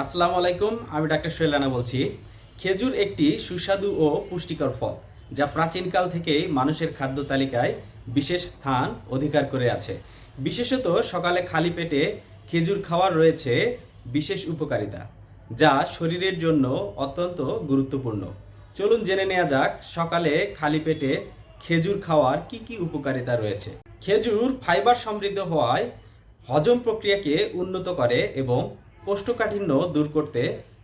আসসালামু আলাইকুম, আমি ডাক্তার রানা বলছি। খেজুর একটি সুস্বাদু ও পুষ্টিকর ফল, যা প্রাচীনকাল থেকেই মানুষের খাদ্য তালিকায় বিশেষ স্থান অধিকার করে আছে। বিশেষত সকালে খালি পেটে খেজুর খাওয়ার রয়েছে বিশেষ উপকারিতা, যা শরীরের জন্য অত্যন্ত গুরুত্বপূর্ণ। চলুন জেনে নেওয়া যাক, সকালে খালি পেটে খেজুর খাওয়ার কি কি উপকারিতা রয়েছে। খেজুর ফাইবার সমৃদ্ধ হওয়ায় হজম প্রক্রিয়াকে উন্নত করে এবং কোষ্ঠকাঠিন্য দূর করতে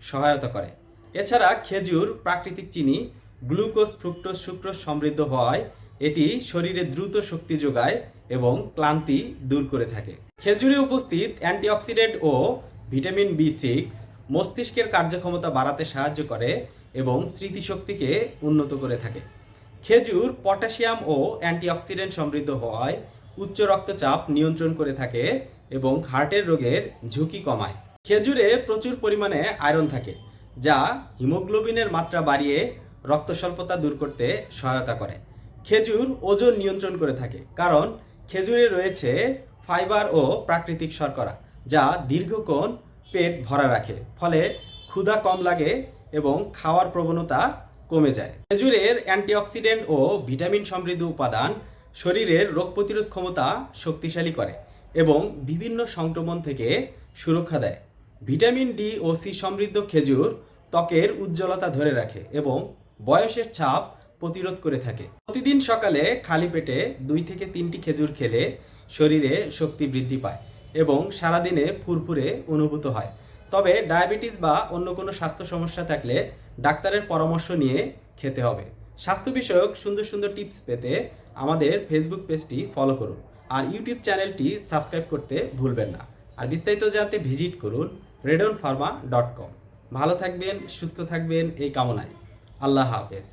সহায়তা করে। এছাড়া খেজুর, প্রাকৃতিক চিনি, গ্লুকোজ, ফ্রুক্টোজ, সুক্রোজ সমৃদ্ধ হওয়ায় এটি শরীরে দ্রুত শক্তি যোগায় এবং ক্লান্তি দূর করে থাকে। খেজুরে উপস্থিত অ্যান্টিঅক্সিডেন্ট ও ভিটামিন বি সিক্স মস্তিষ্কের কার্যক্ষমতা বাড়াতে সাহায্য করে এবং স্মৃতিশক্তিকে উন্নত করে থাকে। খেজুর, পটাশিয়াম ও অ্যান্টিঅক্সিডেন্ট সমৃদ্ধ হওয়ায় উচ্চ রক্তচাপ নিয়ন্ত্রণ করে থাকে এবং হার্টের রোগের ঝুঁকি কমায়। খেজুরে প্রচুর পরিমাণে আয়রন থাকে, যা হিমোগ্লোবিনের মাত্রা বাড়িয়ে রক্ত স্বল্পতা দূর করতে সহায়তা করে। খেজুর ওজন নিয়ন্ত্রণ করে থাকে, কারণ খেজুরে রয়েছে ফাইবার ও প্রাকৃতিক শর্করা, যা দীর্ঘক্ষণ পেট ভরা রাখে, ফলে ক্ষুধা কম লাগে এবং খাওয়ার প্রবণতা কমে যায়। খেজুরের অ্যান্টিঅক্সিডেন্ট ও ভিটামিন সমৃদ্ধ উপাদান শরীরের রোগ প্রতিরোধ ক্ষমতা শক্তিশালী করে এবং বিভিন্ন সংক্রমণ থেকে সুরক্ষা দেয়। ভিটামিন ডি ও সি সমৃদ্ধ খেজুর ত্বকের উজ্জ্বলতা ধরে রাখে এবং বয়সের ছাপ প্রতিরোধ করে থাকে। প্রতিদিন সকালে খালি পেটে দুই থেকে তিনটি খেজুর খেলে শরীরে শক্তি বৃদ্ধি পায় এবং সারাদিনে ফুরফুরে অনুভূত হয়। তবে ডায়াবেটিস বা অন্য কোনো স্বাস্থ্য সমস্যা থাকলে ডাক্তারের পরামর্শ নিয়ে খেতে হবে। স্বাস্থ্য বিষয়ক সুন্দর সুন্দর টিপস পেতে আমাদের ফেসবুক পেজটি ফলো করুন। আর ইউটিউব চ্যানেলটি সাবস্ক্রাইব করতে ভুলবেন না। আর বিস্তারিত জানতে ভিজিট করুন রেডন ফার্মা ডট কম। ভালো থাকবেন সুস্থ থাকবেন এই কামনায়। আল্লাহ হাফেজ।